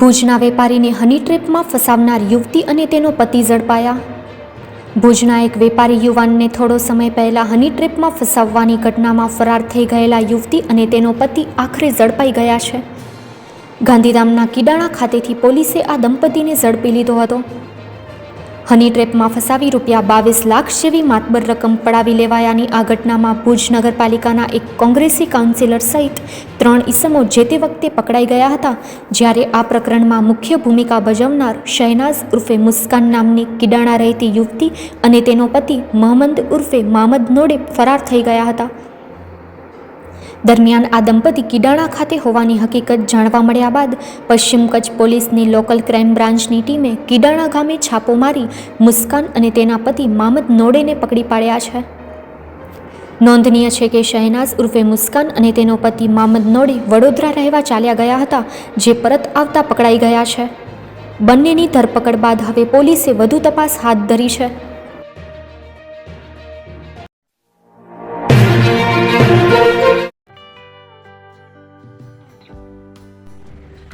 ભુજના વેપારીને હની ટ્રેપમાં ફસાવનાર યુવતી અને તેનો પતિ ઝડપાયા. ભુજના એક વેપારી યુવાનને થોડો સમય પહેલા હની ટ્રેપમાં ફસાવવાની ઘટનામાં ફરાર થઈ ગયેલા યુવતી અને તેનો પતિ આખરે ઝડપાઈ ગયા છે. ગાંધીધામના કિડાણા ખાતેથી પોલીસે આ દંપતીને ઝડપી લીધો હતો. હની ટ્રેપમાં ફસાવી રૂપિયા બાવીસ લાખ જેવી માતબર રકમ પડાવી લેવાયાની આ ઘટનામાં ભુજ નગરપાલિકાના એક કોંગ્રેસી કાઉન્સિલર સહિત ત્રણ ઈસમો જે તે વખતે પકડાઈ ગયા હતા, જ્યારે આ પ્રકરણમાં મુખ્ય ભૂમિકા ભજવનાર શહેનાઝ ઉર્ફે મુસ્કાન નામની કિડાણા રહેતી યુવતી અને તેનો પતિ મહમદ ઉર્ફે મામદ નોડે ફરાર થઈ ગયા હતા. દરમિયાન આ દંપતી કિડાણા ખાતે હોવાની હકીકત જાણવા મળ્યા બાદ પશ્ચિમ કચ્છ પોલીસની લોકલ ક્રાઇમ બ્રાન્ચની ટીમે કિડાણા ગામે છાપો મારી મુસ્કાન અને તેના પતિ મામદ નોડેને પકડી પાડ્યા છે. નોંધનીય છે કે શહેનાઝ ઉર્ફે મુસ્કાન અને તેનો પતિ મામદ નોડે વડોદરા રહેવા ચાલ્યા ગયા હતા, જે પરત આવતા પકડાઈ ગયા છે. બંનેની ધરપકડ બાદ હવે પોલીસે વધુ તપાસ હાથ ધરી છે.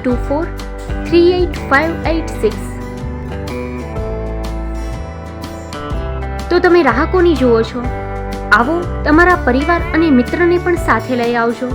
two four three eight five eight six તો તમે રાહકોની જુઓ છો આવો તમારા પરિવાર અને મિત્રને પણ સાથે લઈ આવજો